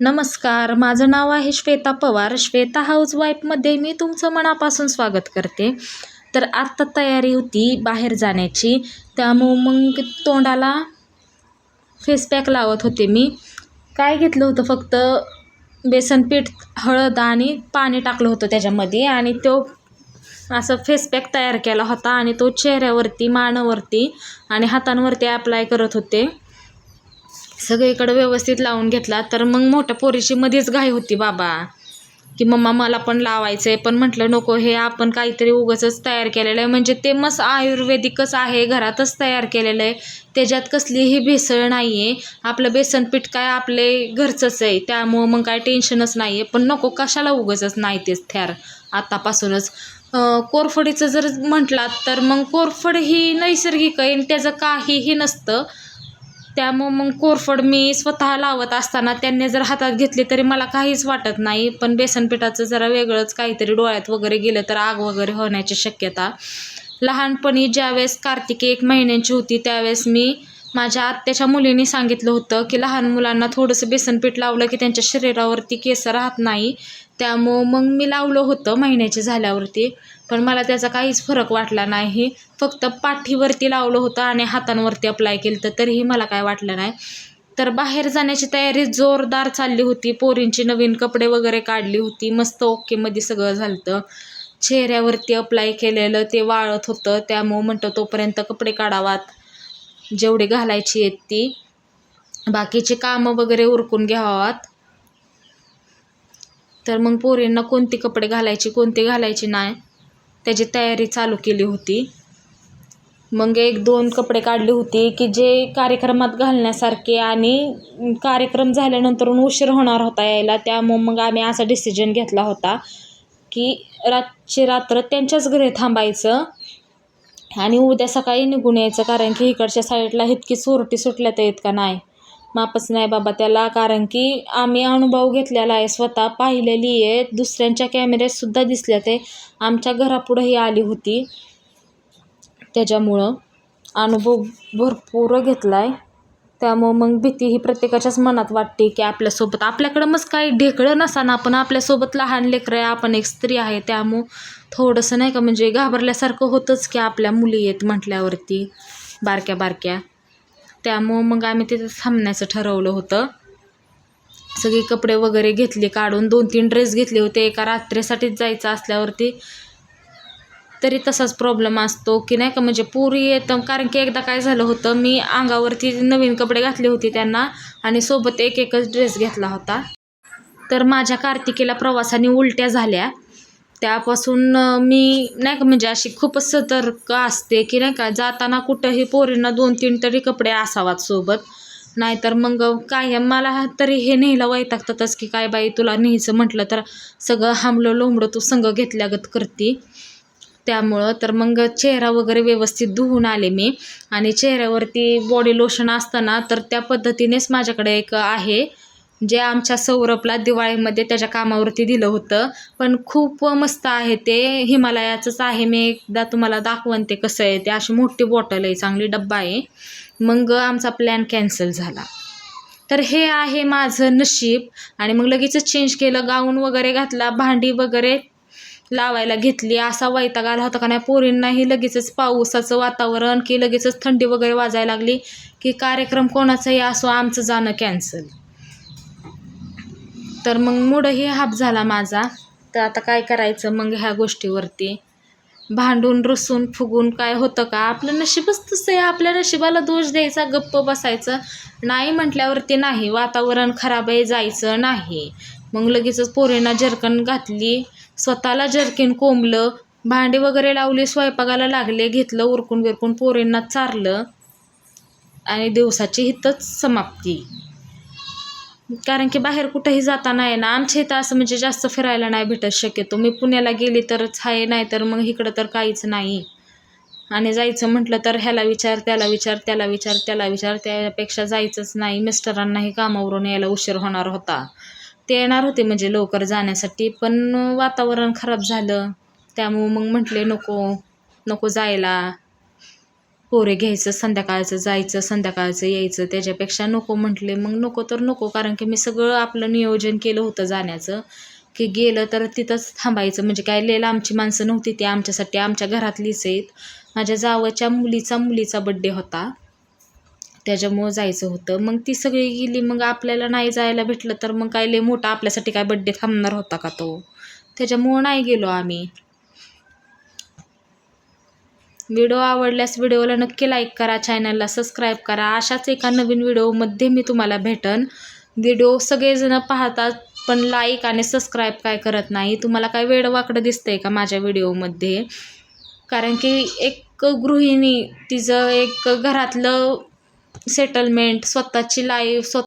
नमस्कार माझं नाव आहे श्वेता पवार. श्वेता हाऊसवाईफमध्ये मी तुमचं मनापासून स्वागत करते. तर आत्ता तयारी होती बाहेर जाण्याची. त्यामुळं मग तोंडाला फेस पॅक लावत होते मी. काय घेतलं होतं फक्त? बेसनपीठ हळद आणि पाणी टाकलं होतं त्याच्यामध्ये आणि तो असं फेस पॅक तयार केला होता आणि तो चेहऱ्यावरती मानेवरती आणि हातांवरती अप्लाय करत होते. सगळीकडं व्यवस्थित लावून घेतला तर मग मोठ्या पोरीशी मध्येच घाई होती बाबा. की मम्मा मला पण लावायचं आहे पण म्हटलं नको हे आपण काहीतरी उगाचच तयार केलेलं आहे. म्हणजे ते मस्त आयुर्वेदिकच आहे घरातच तयार केलेलं आहे. त्याच्यात कसलीही भेसळ नाही आहे आपलं बेसन पीठ काय आपले घरचंच आहे. त्यामुळं मग काय टेन्शनच नाही आहे पण नको कशाला उगाचच नाही तेच थ्यार आतापासूनच. कोरफडीचं जर म्हटलात तर मग कोरफड ही नैसर्गिक आहे आणि त्याचं काहीही नसतं. त्यामुळं मग कोरफड मी स्वतः लावत असताना त्यांनी जर हातात घेतली तरी मला काहीच वाटत नाही. पण बेसन पिठाचं जरा वेगळंच काहीतरी डोळ्यात वगैरे गेलं तर आग वगैरे होण्याची शक्यता. लहानपणी ज्यावेळेस कार्तिकी एक महिन्यांची होती त्यावेळेस मी माझ्या आत्याच्या मुलीने सांगितलं होतं की लहान मुलांना थोडंसं बेसनपीठ लावलं की त्यांच्या शरीरावरती केस राहत नाही. त्यामुळं मग मी लावलं होतं महिन्याचे झाल्यावरती पण मला त्याचा काहीच फरक वाटला नाही. फक्त पाठीवरती लावलं होतं आणि हातांवरती अप्लाय केलं तर तरीही मला काय वाटलं नाही. तर बाहेर जाण्याची तयारी जोरदार चालली होती. पोरींची नवीन कपडे वगैरे काढली होती. मस्त ओकेमध्ये सगळं झालं चेहऱ्यावरती अप्लाय केलेलं ते वाळत होतं. त्यामुळं म्हणतं तोपर्यंत कपडे काढावात. जेवढे घालायची आहेत ती. बाकीचे कामं वगैरे उरकून घ्यावात. तर मग पोरींना कोणते कपडे घालायची कोणती घालायची नाही. त्याची तयारी चालू केली होती. मग एक दोन कपडे काढली होती की जे कार्यक्रमात घालण्यासारखे आणि कार्यक्रम झाल्यानंतर उशीर होणार होता यायला. त्यामुळं मग आम्ही असा डिसिजन घेतला होता की रातची रात्र त्यांच्याच घरी थांबायचं आणि उद्या सकाळी निघून यायचं. कारण की इकडच्या साईडला इतकी चोरटी सुटल्या तर इतका नाही. मापच नाही बाबा त्याला कारण की आम्ही अनुभव घेतलेला आहे स्वतः पाहिलेली आहे. दुसऱ्यांच्या कॅमेऱ्यातसुद्धा दिसल्या ते. आमच्या घरापुढंही आली होती. त्याच्यामुळं अनुभव भरपूर घेतला आहे त्यामुळं मग भीती ही प्रत्येकाच्याच मनात वाटते की आपल्यासोबत आपल्याकडं मग काही ढेकळं नसाना आपण आपल्यासोबत लहान लेकरं आहे आपण एक स्त्री आहे. त्यामुळं थोडंसं नाही का म्हणजे घाबरल्यासारखं होतंच की आपल्या मुली आहेत म्हटल्यावरती बारक्या बारक्या त्यामुळं मग आम्ही तिथं थांबण्याचं ठरवलं होतं. सगळे कपडे वगैरे घेतले काढून दोन तीन ड्रेस घेतले होते. एका रात्रीसाठीच जायचं असल्यावरती तरी तसाच प्रॉब्लेम असतो की नाही का? म्हणजे पुरी येतं. कारण की एकदा काय झालं होतं मी अंगावरती नवीन कपडे घातले होते त्यांना आणि सोबत एक एकच ड्रेस घेतला होता. तर माझ्या कार्तिकेला प्रवासाने उलट्या झाल्या. त्यापासून मी नाही का म्हणजे अशी खूपच सतर्क असते की नाही का जाताना कुठंही पोरींना दोन तीन तरी कपडे असावात सोबत. नाहीतर मग काय मला तरी हे नेहला वैतागतातच की काय बाई तुला न्यायचं म्हटलं तर सगळं हांबलं लोंबडं तू संघ घेतल्यागत करते. त्यामुळं तर मग चेहरा वगैरे व्यवस्थित धुवून आले मी. आणि चेहऱ्यावरती बॉडी लोशन असताना तर त्या पद्धतीनेच माझ्याकडे एक आहे. जे आमच्या सौरभला दिवाळीमध्ये त्याच्या कामावरती दिलं होतं. पण खूप मस्त आहे ते. हिमालयाचंच आहे. मी एकदा तुम्हाला दाखवन ते कसं आहे ते. अशी मोठी बॉटल आहे. चांगली डब्बा आहे. मग आमचा प्लॅन कॅन्सल झाला. तर हे आहे माझं नशीब. आणि मग लगेचच चेंज केलं. गाऊन वगैरे घातला. भांडी वगैरे लावायला घेतली. असा वैताग आला होता का नाही? पोरींनाही लगेचच पावसाचं वातावरण की लगेचच थंडी वगैरे वाजायला लागली की कार्यक्रम कोणाचाही असो आमचं जाणं कॅन्सल तर मग मूडही हाप झाला माझा. तर आता काय करायचं मग ह्या गोष्टीवरती? भांडून रुसून फुगून काय होतं का? आपलं नशीबच तसं आहे. आपल्या नशिबाला दोष द्यायचा गप्प बसायचं. नाही म्हटल्यावरती नाही. वातावरण खराब आहे जायचं नाही. मग लगेचच पोरींना जर्कन घातली. स्वतःला जर्किन कोंबलं. भांडी वगैरे लावली स्वयंपाकाला लागले घेतलं उरकून बिरकून पोरींना चारलं. आणि दिवसाची हितच समाप्ती. कारण की बाहेर कुठंही जाताना आहे ना आमच्या इथं असं म्हणजे जास्त फिरायला नाही भेटत शक्यतो. मी पुण्याला गेली तरच आहे नाही तर मग इकडं तर काहीच नाही. आणि जायचं म्हटलं तर ह्याला विचार त्याला विचार त्याला विचार त्याला विचार त्यापेक्षा जायचंच नाही. मिस्टरांनाही कामावरून यायला उशीर होणार होता. ते येणार होते म्हणजे लवकर जाण्यासाठी पण वातावरण खराब झालं. त्यामुळं मग म्हटले नको नको जायला. पोरे घ्यायचं संध्याकाळचं जायचं संध्याकाळचं यायचं त्याच्यापेक्षा नको म्हटले मग नको तर नको. कारण की मी सगळं आपलं नियोजन केलं होतं जाण्याचं की गेलं तर तिथंच थांबायचं. म्हणजे काय लय आमची माणसं नव्हती ती आमच्यासाठी आमच्या घरातलीच आहेत. माझ्या जावच्या मुलीचा मुलीचा बड्डे होता. त्याच्यामुळं जायचं होतं. मग ती सगळी गेली मग आपल्याला नाही जायला भेटलं तर मग काय लय मोठा आपल्यासाठी काय बड्डे थांबणार होता का तो? त्याच्यामुळं नाही गेलो आम्ही. व्हिडिओ आवडल्यास व्हिडिओला नक्की लाईक करा चॅनलला सबस्क्राईब करा. अशाच एका नवीन व्हिडिओमध्ये मी तुम्हाला भेटन. व्हिडिओ सगळेजण पाहतात पण लाईक आणि सबस्क्राईब काय करत नाही? तुम्हाला काय वेडवाकडं आहे का माझ्या व्हिडिओमध्ये? कारण की एक गृहिणी तिचं एक घरातलं सेटलमेंट स्वतःची लाईफ स्वतः